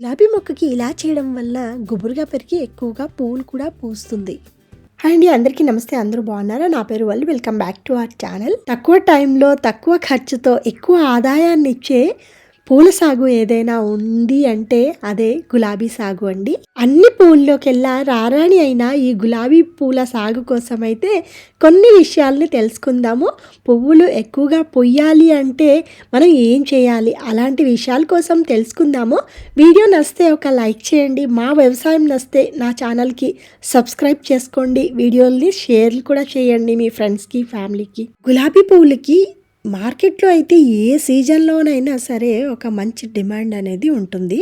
గులాబీ మొక్కకి ఇలా చేయడం వల్ల గుబురుగా పెరిగి ఎక్కువగా పువ్వులు కూడా పూస్తుంది. హాయ్ అండి అందరికీ నమస్తే అందరూ బాగున్నారా? నా పేరు వాళ్ళు welcome back to our channel. తక్కువ టైంలో తక్కువ ఖర్చుతో ఎక్కువ ఆదాయాన్ని ఇచ్చే పూల సాగు ఏదైనా ఉంది అంటే అదే గులాబీ సాగు అండి. అన్ని పూల్లోకెల్లా రారాణి అయిన ఈ గులాబీ పూల సాగు కోసం అయితే కొన్ని విషయాల్ని తెలుసుకుందాము. పువ్వులు ఎక్కువగా పొయ్యాలి అంటే మనం ఏం చేయాలి అలాంటి విషయాల కోసం తెలుసుకుందాము. వీడియో నచ్చితే ఒక లైక్ చేయండి. మా వ్యవసాయం నచ్చితే నా ఛానల్కి సబ్స్క్రైబ్ చేసుకోండి. వీడియోల్ని షేర్లు కూడా చేయండి మీ ఫ్రెండ్స్కి ఫ్యామిలీకి. గులాబీ పువ్వులకి మార్కెట్లో అయితే ఏ సీజన్లోనైనా సరే ఒక మంచి డిమాండ్ అనేది ఉంటుంది.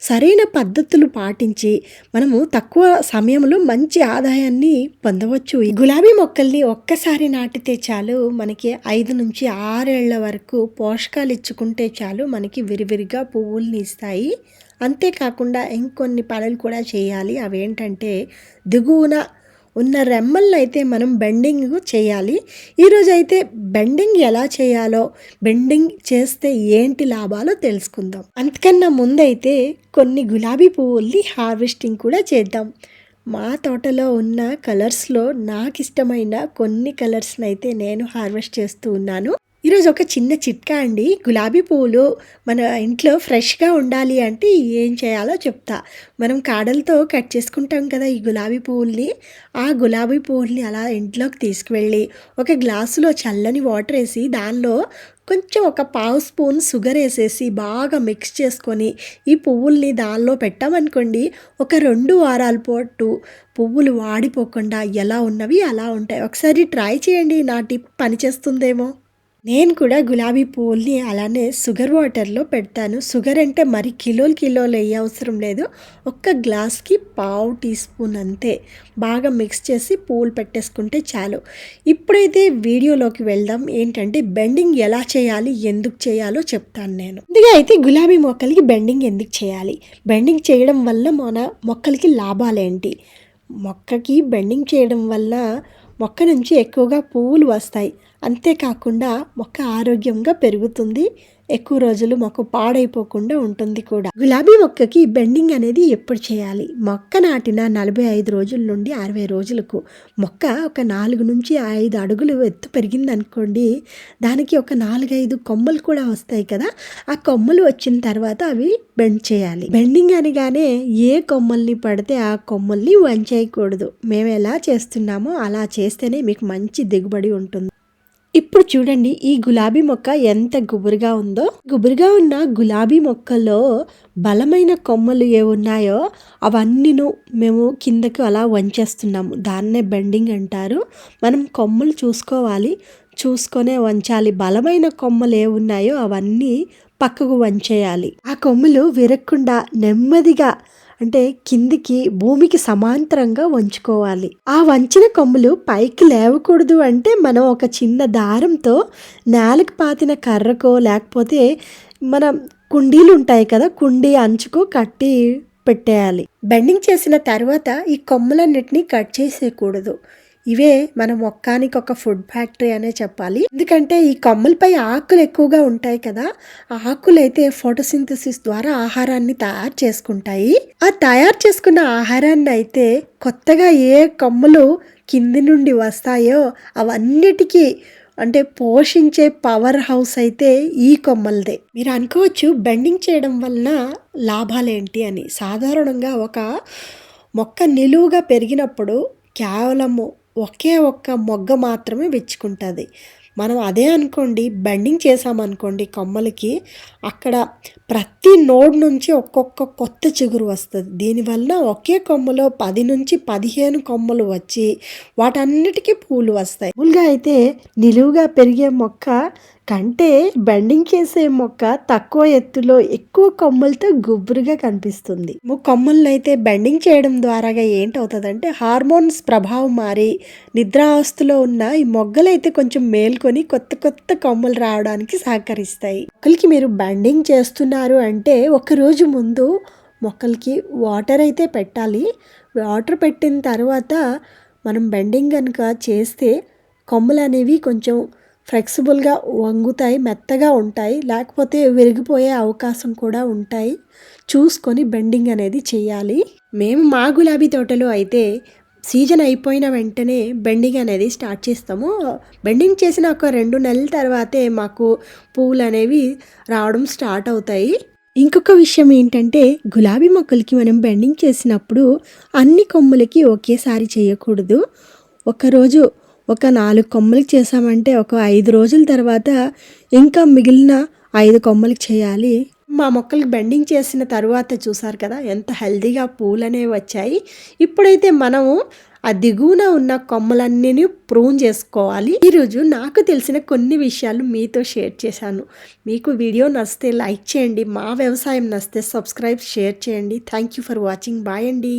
సరైన పద్ధతులు పాటించి మనము తక్కువ సమయంలో మంచి ఆదాయాన్ని పొందవచ్చు. గులాబీ మొక్కల్ని ఒక్కసారి నాటితే చాలు మనకి ఐదు నుంచి ఆరేళ్ళ వరకు పోషకాలు ఇచ్చుకుంటే చాలు మనకి విరివిరిగా పువ్వుల్ని ఇస్తాయి. అంతేకాకుండా ఇంకొన్ని పనులు కూడా చేయాలి. అవేంటంటే దిగువన ఉన్న రెమ్మల్ని అయితే మనం బెండింగ్ చేయాలి. ఈరోజు అయితే బెండింగ్ ఎలా చేయాలో బెండింగ్ చేస్తే ఏంటి లాభాలో తెలుసుకుందాం. అంతకన్నా ముందైతే కొన్ని గులాబీ పువ్వుల్ని హార్వెస్టింగ్ కూడా చేద్దాం. మా తోటలో ఉన్న కలర్స్లో నాకు ఇష్టమైన కొన్ని కలర్స్ని అయితే నేను హార్వెస్ట్ చేస్తూ ఉన్నాను. ఈరోజు ఒక చిన్న చిట్కా అండి. గులాబీ పువ్వులు మన ఇంట్లో ఫ్రెష్గా ఉండాలి అంటే ఏం చేయాలో చెప్తా. మనం కాడలతో కట్ చేసుకుంటాం కదా ఈ గులాబీ పువ్వుల్ని. ఆ గులాబీ పువ్వుల్ని అలా ఇంట్లోకి తీసుకువెళ్ళి ఒక గ్లాసులో చల్లని వాటర్ వేసి దానిలో కొంచెం ఒక పావు స్పూన్ షుగర్ వేసేసి బాగా మిక్స్ చేసుకొని ఈ పువ్వుల్ని దానిలో పెట్టామనుకోండి ఒక రెండు వారాల పాటు పువ్వులు వాడిపోకుండా ఎలా ఉన్నవి అలా ఉంటాయి. ఒకసారి ట్రై చేయండి. నా టిప్ పనిచేస్తుందేమో. నేను కూడా గులాబీ పువ్వుల్ని అలానే షుగర్ వాటర్లో పెడతాను. షుగర్ అంటే మరి కిలోలు కిలోలు వేయ అవసరం లేదు. ఒక్క గ్లాస్కి పావు టీ స్పూన్ అంతే. బాగా మిక్స్ చేసి పువ్వులు పెట్టేసుకుంటే చాలు. ఇప్పుడైతే వీడియోలోకి వెళ్దాం. ఏంటంటే బెండింగ్ ఎలా చేయాలి ఎందుకు చేయాలో చెప్తాను నేను. ముందుగా అయితే గులాబీ మొక్కలకి బెండింగ్ ఎందుకు చేయాలి? బెండింగ్ చేయడం వల్ల మన మొక్కలకి లాభాలేంటి మొక్కకి బెండింగ్ చేయడం వల్ల మొక్క నుంచి ఎక్కువగా పువ్వులు వస్తాయి. అంతేకాకుండా మొక్క ఆరోగ్యంగా పెరుగుతుంది. ఎక్కువ రోజులు మొక్క పాడైపోకుండా ఉంటుంది కూడా. గులాబీ మొక్కకి బెండింగ్ అనేది ఎప్పుడు చేయాలి? మొక్క నాటిన నలభై ఐదు రోజుల నుండి అరవై రోజులకు మొక్క ఒక నాలుగు నుంచి ఐదు అడుగులు ఎత్తు పెరిగింది అనుకోండి దానికి ఒక నాలుగైదు కొమ్మలు కూడా వస్తాయి కదా ఆ కొమ్మలు వచ్చిన తర్వాత అవి బెండ్ చేయాలి. బెండింగ్ అనగానే ఏ కొమ్మల్ని పడితే ఆ కొమ్మల్ని వంచేయకూడదు. మేము ఎలా చేస్తున్నామో అలా చేస్తేనే మీకు మంచి దిగుబడి ఉంటుంది. ఇప్పుడు చూడండి ఈ గులాబీ మొక్క ఎంత గుబురుగా ఉందో. గుబురుగా ఉన్న గులాబీ మొక్కలో బలమైన కొమ్మలు ఏ ఉన్నాయో అవన్నీను మేము కిందకు అలా వంచేస్తున్నాము. దాన్నే బెండింగ్ అంటారు. మనం కొమ్మలు చూసుకోవాలి. చూసుకొనే వంచాలి. బలమైన కొమ్మలు ఏ ఉన్నాయో అవన్నీ పక్కకు వంచేయాలి. ఆ కొమ్మలు విరక్కుండా నెమ్మదిగా అంటే కిందికి భూమికి సమాంతరంగా వంచుకోవాలి. ఆ వంచిన కొమ్ములు పైకి లేవకూడదు అంటే మనం ఒక చిన్న దారంతో నేలకు పాతిన కర్రకో లేకపోతే మన కుండీలు ఉంటాయి కదా కుండీ అంచుకు కట్టి పెట్టేయాలి. బెండింగ్ చేసిన తర్వాత ఈ కొమ్మలన్నిటినీ కట్ చేసేయకూడదు. ఇవే మన మొక్కానికి ఒక ఫుడ్ ఫ్యాక్టరీ అనే చెప్పాలి. ఎందుకంటే ఈ కొమ్మలపై ఆకులు ఎక్కువగా ఉంటాయి కదా ఆ ఆకులు అయితే ఫోటోసింథసిస్ ద్వారా ఆహారాన్ని తయారు చేసుకుంటాయి. ఆ తయారు చేసుకున్న ఆహారాన్ని అయితే కొత్తగా ఏ కొమ్మలు కింది నుండి వస్తాయో అవన్నిటికీ అంటే పోషించే పవర్ హౌస్ అయితే ఈ కొమ్మలదే. మీరు అనుకోవచ్చు బెండింగ్ చేయడం వలన లాభాలేంటి అని. సాధారణంగా ఒక మొక్క నిలువుగా పెరిగినప్పుడు కేవలము ఒకే ఒక్క మొగ్గ మాత్రమే విచ్చుకుంటుంది. మనం అదే అనుకోండి బెండింగ్ చేసామనుకోండి కొమ్మలకి అక్కడ ప్రతి నోడ్ నుంచి ఒక్కొక్క కొత్త చిగురు వస్తుంది. దీనివల్ల ఒకే కొమ్మలో పది నుంచి పదిహేను కొమ్మలు వచ్చి వాటన్నిటికీ పూలు వస్తాయి. మామూలుగా అయితే నిలువుగా పెరిగే మొక్క కంటే బెండింగ్ చేసే మొక్క తక్కువ ఎత్తులో ఎక్కువ కొమ్మలతో గుబురుగా కనిపిస్తుంది. కొమ్మలను అయితే బెండింగ్ చేయడం ద్వారా ఏంటవుతుందంటే హార్మోన్స్ ప్రభావం మారి నిద్రావస్థలో ఉన్న ఈ మొగ్గలు అయితే కొంచెం మేల్కొని కొత్త కొత్త కొమ్మలు రావడానికి సహకరిస్తాయి. మొక్కలకి మీరు బెండింగ్ చేస్తున్నారు అంటే ఒక రోజు ముందు మొక్కలకి వాటర్ అయితే పెట్టాలి. వాటర్ పెట్టిన తర్వాత మనం బెండింగ్ కనుక చేస్తే కొమ్మలు అనేవి కొంచెం ఫ్లెక్సిబుల్గా వంగుతాయి మెత్తగా ఉంటాయి లేకపోతే విరిగిపోయే అవకాశం కూడా ఉంటాయి. చూసుకొని బెండింగ్ అనేది చేయాలి. మేము మా గులాబీ తోటలో అయితే సీజన్ అయిపోయిన వెంటనే బెండింగ్ అనేది స్టార్ట్ చేస్తాము. బెండింగ్ చేసిన ఒక రెండు నెలల తర్వాతే మాకు పువ్వులు అనేవి రావడం స్టార్ట్ అవుతాయి. ఇంకొక విషయం ఏంటంటే గులాబీ మొక్కలకి మనం బెండింగ్ చేసినప్పుడు అన్ని కొమ్ములకి ఒకేసారి చేయకూడదు. ఒకరోజు ఒక నాలుగు కొమ్మలకి చేసామంటే ఒక ఐదు రోజుల తర్వాత ఇంకా మిగిలిన ఐదు కొమ్మలకి చేయాలి. మా మొక్కలకి బెండింగ్ చేసిన తర్వాత చూసారు కదా ఎంత హెల్దీగా పూలు అనేవి వచ్చాయి. ఇప్పుడైతే మనము ఆ దిగువన ఉన్న కొమ్మలన్నీ ప్రూన్ చేసుకోవాలి. ఈరోజు నాకు తెలిసిన కొన్ని విషయాలు మీతో షేర్ చేశాను. మీకు వీడియో నచ్చితే లైక్ చేయండి మా వ్యవసాయం నచ్చితే సబ్స్క్రైబ్ షేర్ చేయండి. Thank you for watching. Bye అండి.